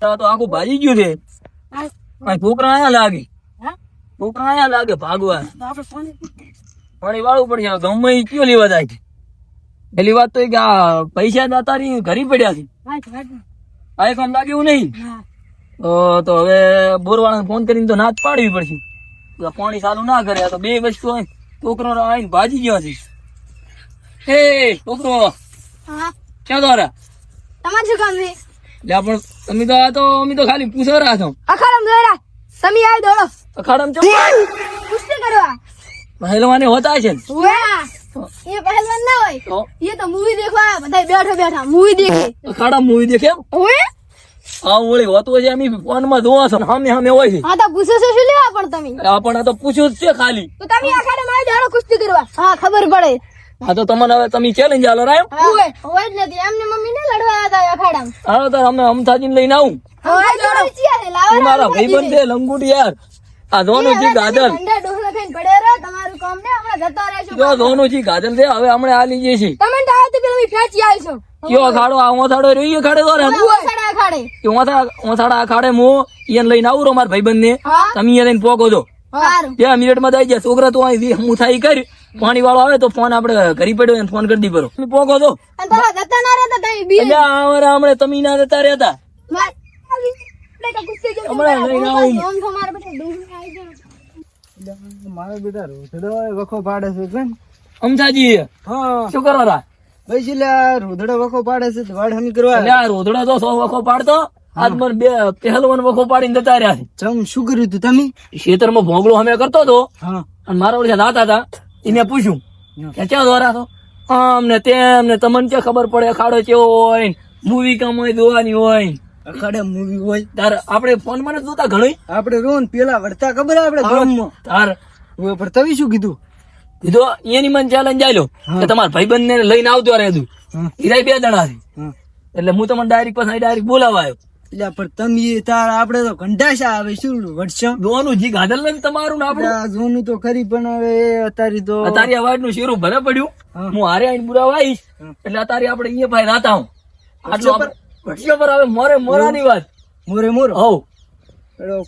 તો આખું ભાજી ગયું છે. છોકરા આયા લાગે. છોકરા આયા લાગે ભાગવા. પાણી વાળું પડશે. ગમે કયો લેવા જાય પેલી વાત તો કે આ પૈસા દાતારી ઘરી પડ્યા છે. આ એક લાગે એવું નહીં. તો હવે બોરવાળાને ફોન કરીને તો ના જ પાડવી પડશે. પાણી ચાલુ ના કરે. તો બે વસ્તુ હોય. છોકરો આવીને ભાજી ગયો છે. હે છોકરો. ક્યાં દ્વારા તમારે શું કામ છે? લે પણ તમે તો આ તો અમે તો ખાલી પૂછો રહ્યા છો. અખાડમ દોરા તમે આવી દોડો. અખાડમ ચો પૂછતે કરવા પહેલવાને હોતા છે એ પહેલવાન ના હોય. એ તો મૂવી દેખવા બધા બેઠા બેઠા મૂવી દેખે. અખાડમ મૂવી દેખે ઓય આ ઓળી હોતો છે અમે ફોનમાં જોવા છો સામે સામે હોય છે. હા તો પૂછો છો શું લેવા પણ તમે? પણ આ તો પૂછ્યું જ છે ખાલી. તો તમે અખાડમ આવી દોડો કુસ્તી કરવા. હા ખબર પડે. આ તો તમને હવે તમે ચેલેન્જ આલો રાય ઓએ હોય જ નથી એમને મમ્મી ને લડવા હતા અખાડમ. હાલો તો અમે અમથાજીને લઈને આવું. હા જોડો છે લાવો મારા ભાઈબંધ છે લંગુટી યાર. આ ધોનુજી તમારું કામ ને હમણાં જતા રહેશો જો ધોનુજી ગાજલ છે હવે હમણાં આ લીજે છે તમે તો આવતી પેલા ફેંચી આવીશું કયો ખાડો આ ઓથાડો રહ્યો ખાડે તો રે ઓસડા કે ઓથાડા ઓથાડા ખાડે મો ઈયન લઈને આવું રો મારા ભાઈબંધ ને તમે લઈને પોકો છો. સારું. બે મિનિટમાં દઈ જાય છોકરા તો અહીં હું થાય કરી. પાણી વાળો આવે તો ફોન આપડે ઘરી પડ્યો ને ફોન કરી દી પરો પોકો છો? અને તમારા જતા ના રહેતા તમે બી. એટલે અમારા હમણાં તમે ના જતા રહેતા. માર-. બેટા તો રોધડો વખો પાડે છે અમથાજી શું કરો રા? ભાઈ એટલે રોધડો વખો પાડે છે વાડ હમી કરવા. એટલે તો સો વખો પાડતો આજ મને બે પહેલવાન વખો પાડીને જતા રહ્યા છે. ચમ શું કર્યું તું તમે? ખેતરમાં ભોગળો અમે કરતો હતો અને મારા ઓળખે નાતા હતા એને પૂછ્યું કે ક્યાં દોરા છો? આમ ને તેમ ને તમને ક્યાં ખબર પડે અખાડો કેવો હોય મૂવી કામ હોય દોવાની હોય અખાડે મૂવી હોય. તાર આપણે ફોનમાં જોતા ઘણી આપણે રોન પેલા વળતા ખબર આપણે ગામમાં? તાર હવે પણ શું કીધું? કીધું એની મને ચેલેન્જ આલ્યો કે તમારા ભાઈબંધ ને લઈને આવતો રહેતું ઈરાય બે જણા એટલે હું તમને ડાયરેક્ટ પછી ડાયરેક્ટ બોલાવા આવ્યો. એટલે પણ તમે તાર આપણે તો ઘંટાશા આવે શું વટશો દોનું જી ગાધલ નથી તમારું ને આપણું? જોનું તો ખરી પણ હવે અતારી તો અતારી અવાજનું શેરું ભલે પડ્યું. હું. હારે આઈને બુરાવા આવીશ એટલે અતારી આપણે અહીંયા ભાઈ રાતા હું. આટલું આપણે પર આવે મોરે મોરાની વાત. મોરે મોર? હવ.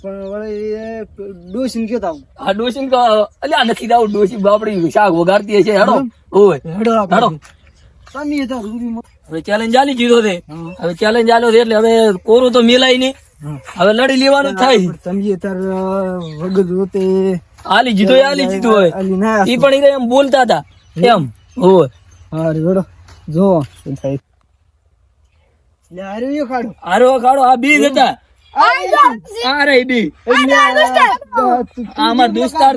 પણ વળી ડોસીન ડોસીને કહેતા હું. આ ડોસી તો અલ્યા નથી દાવ ડોસી બાપડી શાક વગાડતી છે હેડો. ઓય હેડો હેડો. તમે રૂબીમાં હવે ચેલેન્જ આલી દીધો છે. હવે ચેલેન્જ આલ્યો છે એટલે હવે કોરું તો મિલાય નહીં. હવે લડી લેવાનું થાય. સમજીએ તાર વગર જોતે આલી જીધો આલી જીધો હોય. ઈ પણ એમ બોલતા હતા. એમ હો હા રેડો જો થાય. આરે ખાડો. આરો ખાડો. આ બી હતા. આ અમાર દોસ્તાર.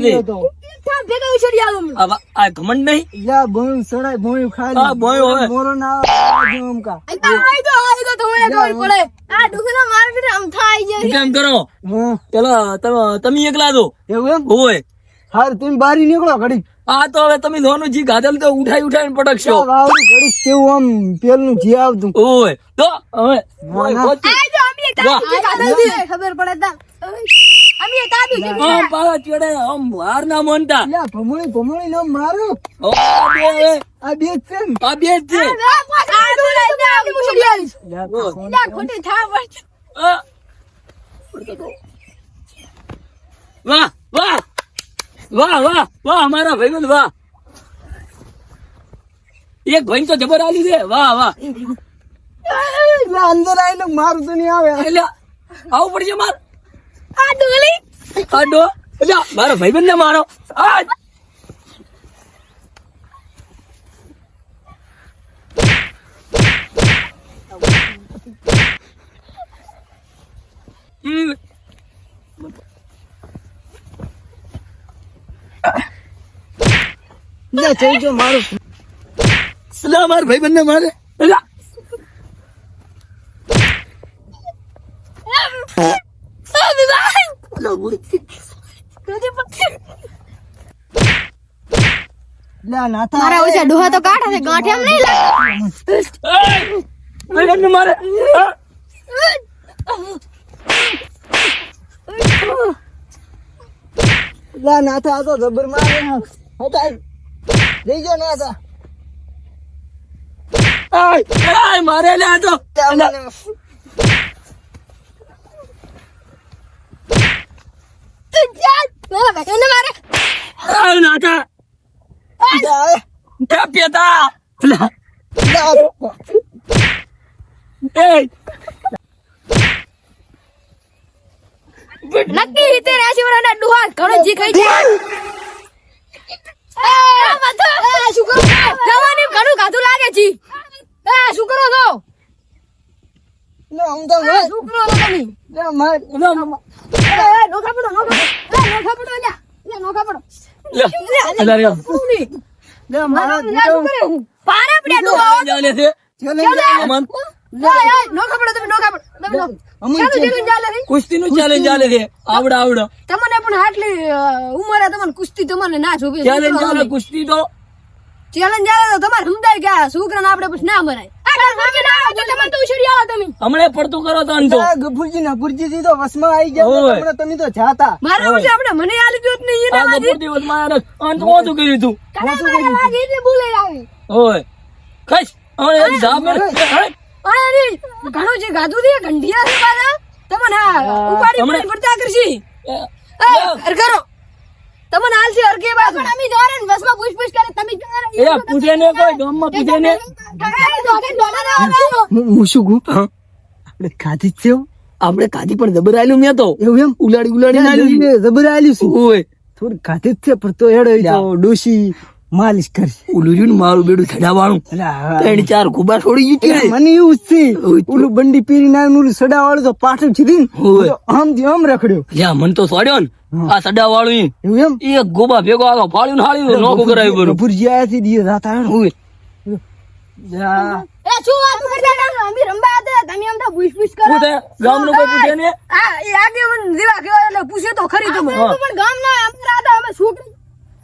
આ ઘમંડ નહીં? યા બોયું સડાય બોયું ખાલી. હા, બોયું હવે. મોરો ના આવે કા. અને તો આવી તો તમને ખબર પડે. આ ડોસા મારા બેટા આમ થાય જાય કેમ કરો. પેલા તમે- તમે એકલા દો એવું એમ? હોય હાર તમે બારી નીકળો ઘડી આ તો હવે તમે લોનું જી ગાધલ તો ઉઠાઈ ઉઠાઈને પટકશો. વાવડી ઘડી કેવું આમ પેલું જી આવતું? ઓય તો હવે. આ જો અમે. ખબર પડે તા અમે તાબી છે. આમ પાછા ચડે આમ હાર ના માનતા. લ્યા ભમણી ભમણી નામ મારો. આ બે હવે, આ બે જ છે આ બે છે. આ ડોલા ત્યાં અમે ઉછળી આવીશ. લ્યા, ખોટી થા પડશે. વાહ વાહ. વાહ વાહ વાહ અમારા ભાઈબંધ વાહ. એક ભાઈ તો જબર આલી દે વાહ વાહ. અંદર આવીને મારું તો નહીં આવે. એટલે આવું પડશે માર. આ ડોલી. આડો એટલે મારા ભાઈબંધ ને મારો. આ. હમ. લ્યા, જઈ જો મારું એટલે મારા ભાઈ બંને મારે. મારા ઓછા ડોહા તો કાઢા છે ગાંઠ એમ નહીં લાગે! મારે. લા નાથા આ તો જબર મારે હતા લઈ ગયો નાથા આય મારે લે આ તો. નાથા પિતા એ નક્કી રીતે રાશિ વાળાના ડુહા ઘણો જી ખાઈ જાય શું કરો જવાની ઘણું ખાધું લાગે છે એ, શું કરો છો? લે, તો શું કરો છો તમે? નોખા પડો, નોખા પડો. નોખા પડો, નોખા પડો. પારા પડ્યા છે. નોખા પડો, તમે નો ખબર તમે નોખા. કુસ્તી નું ચેલેન્જ ચાલે છે? આવડે આવડે. તમને પણ આટલી ઉંમરે તમને કુસ્તી તમને ના જોવે ચેલેન્જ ચાલે કુસ્તી તો. ચેલેન્જ આવે તો તમારે સમજાય કે છોકરાને આપણે પછી ના મરાય. આ કાંઈ સમજે ના આવે તો તમને તો ઉછળી આવો તમે. હમણે પડતું કરો તો અંતો ગફુરજી ના તો વસમાં આવી ગયા. તમે તો જાતા. મારા આપણે મને આ લીધું જ નહીં આ એના કપૂર દિવસ અંત કર્યું તું બોલે આવી. ઓય. કશ હે? અરે ઘણું જે ગાધું છે ગંઢિયા છે પાછા તમને ઉપાડી ઉપાડી પડતા કરશી? કરો તમને હાલ છે અરકે બાજુ. પણ અમે દોરે ને બસમાં પૂછ પૂછ કરે તમે એ પૂછે ને કોઈ ગામમાં પૂછે ને હું હું શું કહું? આપણે ખાધી જ છે આપણે કાધી પણ જબર આલ્યું મેં તો. એવું એમ? ઉલાડી ઉલાડી જબર આલ્યું છે. ઓય. થોડી ખાધી જ છે પણ તો હેડો ડોશી. માલિશ કરશે. ઓલું મારું બેડું છડા વાળું ત્રણ ચાર ખુબા છોડી ગયું મને એવું જ છે. ઓલું બંડી પીરી ના ઓલું સડા વાળું તો પાછળ છીધી ને આમ થી આમ રખડ્યો. લ્યા મન તો સોડ્યો ને. આ સડા વાળું એમ? એક ગોબા ભેગો આગળ ફાળ્યું ને હાળ્યું નોકો કરાવ્યું બરું ગફુરજી આયા થી દિયે રાત આવ્યો ને. જા. એ શું વાત કરતા અમે રંબા હતા તમે આમ તો પૂછ પૂછ કરો. પૂછે ગામનું કોઈ પૂછે ને? આ એ આગેવાન જેવા કહેવાય એટલે પૂછે તો ખરી તમે. પણ અમારા હતા અમે શું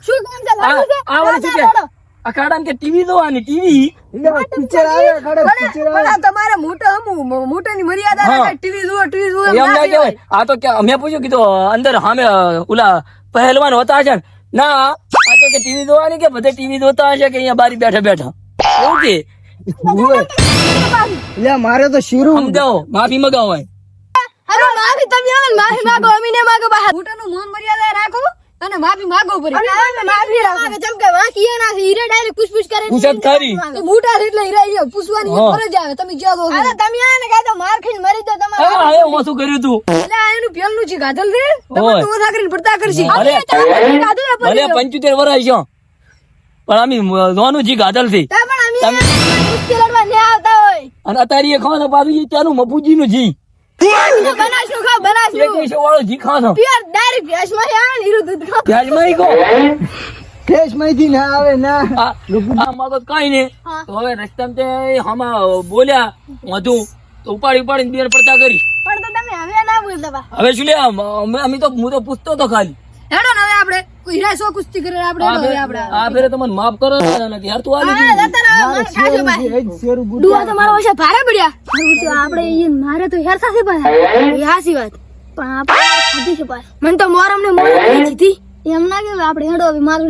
શું કામ છે આ લાડુ છે? આ વળી શું કે આ કાઢાને કે ટીવી જોવાની ટીવી એટલે પિક્ચર આવે ખાડે પણ- પિક્ચર પણ આવે આ તમારે મોટા હમું મોટાની મર્યાદા હા. રાખે ટીવી જુઓ ટીવી જુઓ એમ એમ ના ના કહેવાય. કહેવાય આ તો કે મેં પૂછ્યું કીધું અંદર સામે ઓલા પહેલવાન હોતા હશે ને ના આ તો કે ટીવી જોવાની કે બધે ટીવી જોતા હશે કે અહીંયા બારી બેઠા બેઠા એવું કે ઓય. એટલે મારે તો શીરું સમજાવો માફી મગાવો હવે માફી તમે આવે ને માફી માંગો અમે ને માંગો બહાર મોટાનું મોન મર્યાદા રાખો અને માફી માંગો પડે. માફી રાખો જેમ કે વાંકી એના છે હીરે ડાયરેક્ટ પૂછપૂછ કરે તો મોટા છે એટલે હીરા ઈ પૂછવાની ફરજ આવે. તમે જ્યાં દો અરે તમે આને કહે તો માર ખાઈને મરી તો તમારે હા હું શું કર્યું તું? એટલે આ એનું પેલનું છે ગાધલ છે તમે તો ઓછા કરીને પડતા કરશી ભલે પંચોતેર વર્ષ છો. પણ અમે નોનું જી ગાધલથી પણ અમે કુસ્તી લડવા ને આવતા હોય. અને અત્યારે ખાવાનું પાછું ત્યાંનું મપુજી નું જી. બોલ્યા વધુ. તો ઉપાડી ઉપાડીને બેર પડતા કરી. પણ હવે શું લે અમે અમે તો હું તો પૂછતો તો ખાલી. હેડો ને હવે આપણે. હીરા સો કુસ્તી કરે આપણે આપણે. આ ફેરે તમને માફ યાર તું આલી તો મારા ભારે પડ્યા આપણે મારે તો હાસી વાત. પણ આપણે મને તો મોરમ ને મોરમ જીતી એમ ના કે આપણે હેડો હવે મારું